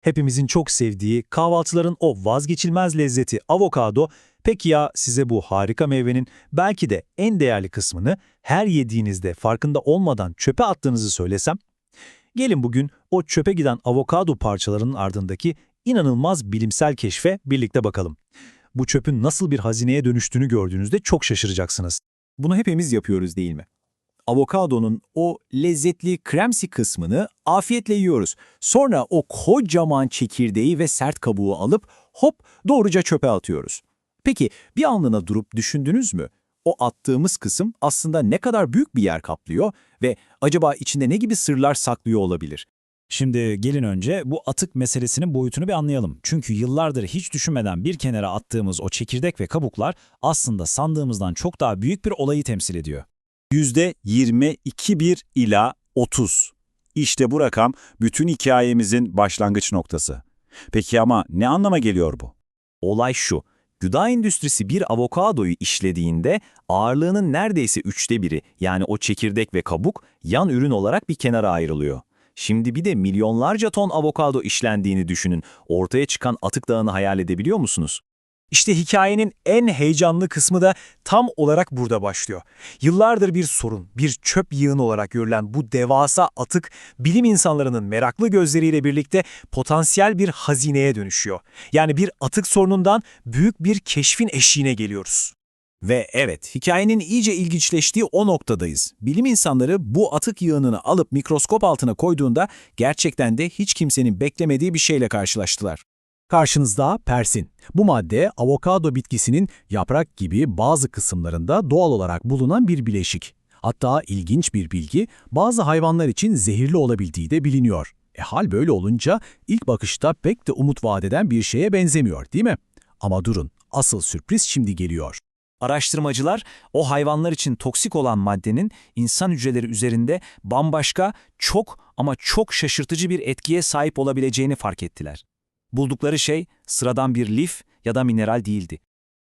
Hepimizin çok sevdiği kahvaltıların o vazgeçilmez lezzeti avokado, peki ya size bu harika meyvenin belki de en değerli kısmını her yediğinizde farkında olmadan çöpe attığınızı söylesem? Gelin bugün o çöpe giden avokado parçalarının ardındaki inanılmaz bilimsel keşfe birlikte bakalım. Bu çöpün nasıl bir hazineye dönüştüğünü gördüğünüzde çok şaşıracaksınız. Bunu hepimiz yapıyoruz değil mi? Avokadonun o lezzetli kremsi kısmını afiyetle yiyoruz. Sonra o kocaman çekirdeği ve sert kabuğu alıp hop doğruca çöpe atıyoruz. Peki bir anlığına durup düşündünüz mü? O attığımız kısım aslında ne kadar büyük bir yer kaplıyor ve acaba içinde ne gibi sırlar saklıyor olabilir? Şimdi gelin önce bu atık meselesinin boyutunu bir anlayalım. Çünkü yıllardır hiç düşünmeden bir kenara attığımız o çekirdek ve kabuklar aslında sandığımızdan çok daha büyük bir olayı temsil ediyor. %22 ila 30. İşte bu rakam bütün hikayemizin başlangıç noktası. Peki ama ne anlama geliyor bu? Olay şu, gıda endüstrisi bir avokadoyu işlediğinde ağırlığının neredeyse üçte biri yani o çekirdek ve kabuk yan ürün olarak bir kenara ayrılıyor. Şimdi bir de milyonlarca ton avokado işlendiğini düşünün. Ortaya çıkan atık dağını hayal edebiliyor musunuz? İşte hikayenin en heyecanlı kısmı da tam olarak burada başlıyor. Yıllardır bir sorun, bir çöp yığını olarak görülen bu devasa atık, bilim insanlarının meraklı gözleriyle birlikte potansiyel bir hazineye dönüşüyor. Yani bir atık sorunundan büyük bir keşfin eşiğine geliyoruz. Ve evet, hikayenin iyice ilginçleştiği o noktadayız. Bilim insanları bu atık yığınını alıp mikroskop altına koyduğunda gerçekten de hiç kimsenin beklemediği bir şeyle karşılaştılar. Karşınızda persin. Bu madde avokado bitkisinin yaprak gibi bazı kısımlarında doğal olarak bulunan bir bileşik. Hatta ilginç bir bilgi, bazı hayvanlar için zehirli olabildiği de biliniyor. E hal böyle olunca ilk bakışta pek de umut vadeden bir şeye benzemiyor değil mi? Ama durun, asıl sürpriz şimdi geliyor. Araştırmacılar o hayvanlar için toksik olan maddenin insan hücreleri üzerinde bambaşka, çok ama çok şaşırtıcı bir etkiye sahip olabileceğini fark ettiler. Buldukları şey sıradan bir lif ya da mineral değildi.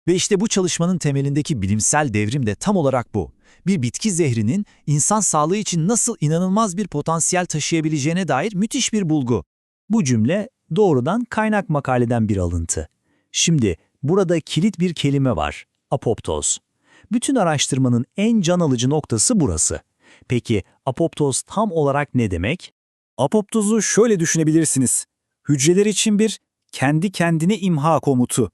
Ve işte bu çalışmanın temelindeki bilimsel devrim de tam olarak bu. Bir bitki zehrinin insan sağlığı için nasıl inanılmaz bir potansiyel taşıyabileceğine dair müthiş bir bulgu. Bu cümle doğrudan kaynak makaleden bir alıntı. Şimdi burada kilit bir kelime var. Apoptoz. Bütün araştırmanın en can alıcı noktası burası. Peki apoptoz tam olarak ne demek? Apoptozu şöyle düşünebilirsiniz. Hücreler için bir kendi kendine imha komutu.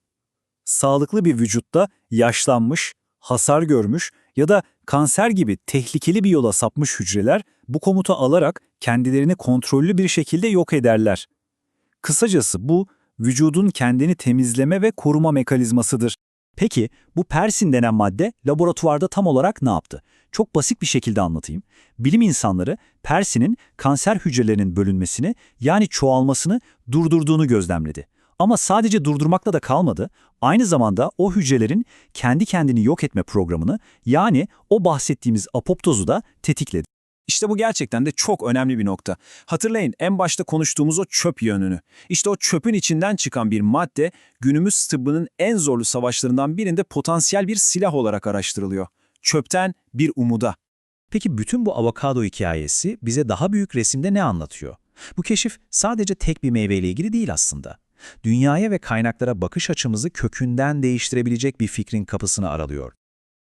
Sağlıklı bir vücutta yaşlanmış, hasar görmüş ya da kanser gibi tehlikeli bir yola sapmış hücreler bu komutu alarak kendilerini kontrollü bir şekilde yok ederler. Kısacası bu, vücudun kendini temizleme ve koruma mekanizmasıdır. Peki bu persin denen madde laboratuvarda tam olarak ne yaptı? Çok basit bir şekilde anlatayım. Bilim insanları persinin kanser hücrelerinin bölünmesini yani çoğalmasını durdurduğunu gözlemledi. Ama sadece durdurmakla da kalmadı, aynı zamanda o hücrelerin kendi kendini yok etme programını yani o bahsettiğimiz apoptozu da tetikledi. İşte bu gerçekten de çok önemli bir nokta. Hatırlayın en başta konuştuğumuz o çöp yönünü. İşte o çöpün içinden çıkan bir madde günümüz tıbbının en zorlu savaşlarından birinde potansiyel bir silah olarak araştırılıyor. Çöpten bir umuda. Peki bütün bu avokado hikayesi bize daha büyük resimde ne anlatıyor? Bu keşif sadece tek bir meyveyle ilgili değil aslında. Dünyaya ve kaynaklara bakış açımızı kökünden değiştirebilecek bir fikrin kapısını aralıyor.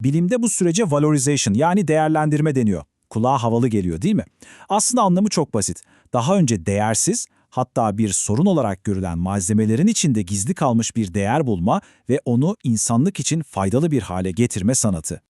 Bilimde bu sürece valorization yani değerlendirme deniyor. Kulağa havalı geliyor değil mi? Aslında anlamı çok basit. Daha önce değersiz, hatta bir sorun olarak görülen malzemelerin içinde gizli kalmış bir değer bulma ve onu insanlık için faydalı bir hale getirme sanatı.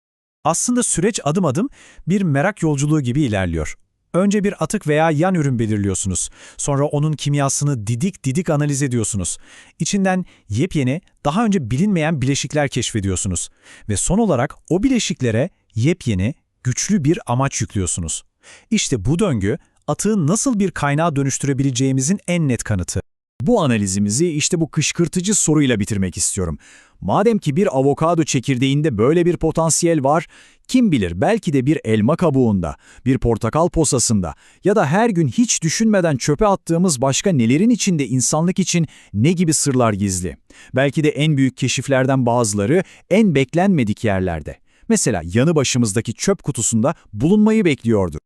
Aslında süreç adım adım bir merak yolculuğu gibi ilerliyor. Önce bir atık veya yan ürün belirliyorsunuz. Sonra onun kimyasını didik didik analiz ediyorsunuz. İçinden yepyeni, daha önce bilinmeyen bileşikler keşfediyorsunuz. Ve son olarak o bileşiklere yepyeni, güçlü bir amaç yüklüyorsunuz. İşte bu döngü atığı nasıl bir kaynağa dönüştürebileceğimizin en net kanıtı. Bu analizimizi işte bu kışkırtıcı soruyla bitirmek istiyorum. Madem ki bir avokado çekirdeğinde böyle bir potansiyel var, kim bilir belki de bir elma kabuğunda, bir portakal posasında ya da her gün hiç düşünmeden çöpe attığımız başka nelerin içinde insanlık için ne gibi sırlar gizli? Belki de en büyük keşiflerden bazıları en beklenmedik yerlerde. Mesela yanı başımızdaki çöp kutusunda bulunmayı bekliyordu.